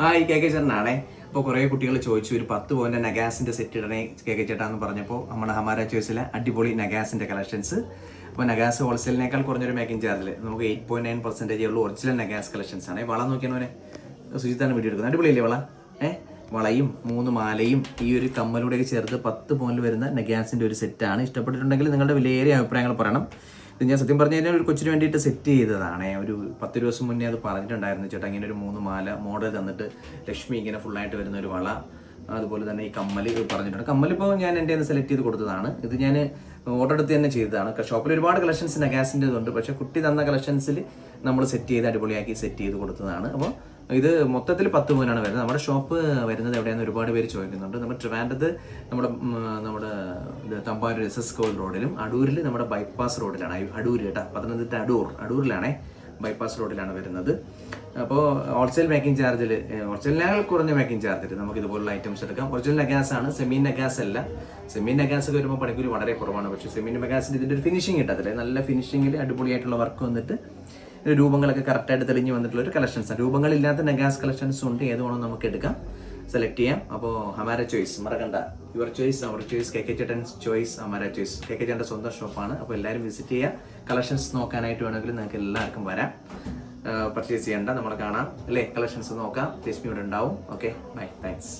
Hi K K ചേട്ടനാണേ. അപ്പോൾ കുറേ കുട്ടികൾ ചോദിച്ചു ഒരു പത്ത് പോയിന്റ് നഗാസിന്റെ സെറ്റ് ഇടണേ കെ കെ ചേട്ടാന്ന് പറഞ്ഞപ്പോൾ നമ്മുടെ ഹമാര ചോയ്സിലെ അടിപൊളി നഗാസിന്റെ കളക്ഷൻസ് അപ്പോൾ നഗാസ് ഹോൾസെയിലിനേക്കാൾ കുറഞ്ഞൊരു മേക്കിംഗ് ചാർജിൽ നമുക്ക് എയ്റ്റ് പോയിന്റ് നയൻ പെർസെന്റേജ് ഉള്ള ഒറിജിനൽ നഗാസ് കളക്ഷൻസ് ആണ്. വള നോക്കിയാണോനെ സുജിത്താണ് വീഡിയോ എടുക്കുന്നത്. അടിപൊളിയല്ലേ വള? ഏ? വളയും മൂന്ന് മാലയും ഈ ഒരു കമ്മലൂടെയൊക്കെ ചേർത്ത് പത്ത് പോയിന്റ് വരുന്ന നഗാസിന്റെ ഒരു സെറ്റാണ് ഇഷ്ടപ്പെട്ടിട്ടുണ്ടെങ്കിൽ നിങ്ങളുടെ വിലയേറിയ അഭിപ്രായങ്ങൾ പറയണം. ഇത് ഞാൻ സത്യം പറഞ്ഞു കഴിഞ്ഞാൽ ഒരു കൊച്ചിന് വേണ്ടിയിട്ട് സെറ്റ് ചെയ്തതാണ്. ഒരു പത്ത് ദിവസം മുന്നേ അത് പറഞ്ഞിട്ടുണ്ടായിരുന്നു. ചേട്ടാ ഇങ്ങനെ ഒരു മൂന്ന് മാല മോഡൽ തന്നിട്ട് ലക്ഷ്മി ഇങ്ങനെ ഫുള്ളായിട്ട് വരുന്ന ഒരു വള. അതുപോലെ തന്നെ ഈ കമ്മൽ പറഞ്ഞിട്ടുണ്ട്. കമ്മലിപ്പോൾ ഞാൻ എന്റെ സെലക്ട് ചെയ്ത് കൊടുത്തതാണ്. ഇത് ഞാൻ ഓർഡർ എടുത്ത് തന്നെ ചെയ്തതാണ്. ഷോപ്പിൽ ഒരുപാട് കളക്ഷൻസ് നഗാസിന്റെ ഉണ്ട് പക്ഷേ കുട്ടി തന്ന കളക്ഷൻസിൽ നമ്മൾ സെറ്റ് ചെയ്ത് അടിപൊളിയാക്കി സെറ്റ് ചെയ്ത് കൊടുത്തതാണ്. അപ്പോൾ ഇത് മൊത്തത്തിൽ പത്ത് മൂന്നാണ് വരുന്നത്. നമ്മുടെ ഷോപ്പ് വരുന്നത് എവിടെയാണെന്ന് ഒരുപാട് പേര് ചോദിക്കുന്നുണ്ട്. നമ്മൾ ട്രിവാൻഡത്ത് നമ്മുടെ നമ്മുടെ ഇത് തമ്പാനൂർ എസ് എസ് കോൾ റോഡിലും അടൂരിൽ നമ്മുടെ ബൈപ്പാസ് റോഡിലാണ്. അടൂർ കേട്ടോ. പത്തനംതിട്ട അടൂർ അടൂരിലാണേ ബൈപ്പാസ് റോഡിലാണ് വരുന്നത്. അപ്പോൾ ഹോൾസെയിൽ മേക്കിംഗ് ചാർജിൽ ഹോൾസെയിലിനേക്കാൾ കുറഞ്ഞ മേക്കിംഗ് ചാർജിൽ നമുക്ക് ഇതുപോലുള്ള ഐറ്റംസ് എടുക്കാം. ഒറിജിനൽ നഗാസ് ആണ് സെമി നഗാസ് അല്ല. സെമി നഗാസ് വരുമ്പോൾ പണിക്കൂലി വളരെ കുറവാണ്. പക്ഷേ സെമി നഗാസിന്റെ ഇതിന്റെ ഒരു ഫിനിഷിംഗ് കിട്ടത്തില്ലേ. നല്ല ഫിനിഷിങ്ങിൽ അടിപൊളിയായിട്ടുള്ള വർക്ക് വന്നിട്ട് രൂപങ്ങളൊക്കെ കറക്റ്റായിട്ട് തെളിഞ്ഞ് വന്നിട്ടുള്ള ഒരു കളക്ഷൻസ് രൂപങ്ങളില്ലാത്ത നെഗാസ് കളക്ഷൻസ് ഉണ്ട്. ഏത് വേണം നമുക്ക് എടുക്കാം. സെലക്ട് ചെയ്യാം. അപ്പോൾ ഹമാര ചോയ്സ് മറക്കണ്ട. Your choice our choice K K ചേട്ടൻ ചോയ്സ് ഹമാര ചോയ്സ് കെ കെ ചേട്ടന്റെ സ്വന്തം ഷോപ്പാണ് അപ്പോൾ എല്ലാവരും വിസിറ്റ് ചെയ്യുക. കളക്ഷൻസ് നോക്കാനായിട്ട് വേണമെങ്കിൽ നിങ്ങൾക്ക് എല്ലാവർക്കും വരാം. പർച്ചേസ് ചെയ്യേണ്ട. നമ്മൾ കാണാം. അല്ലേ? കളക്ഷൻസ് നോക്കാം. രശ്മി ഇവിടെ ഉണ്ടാവും. Okay bye thanks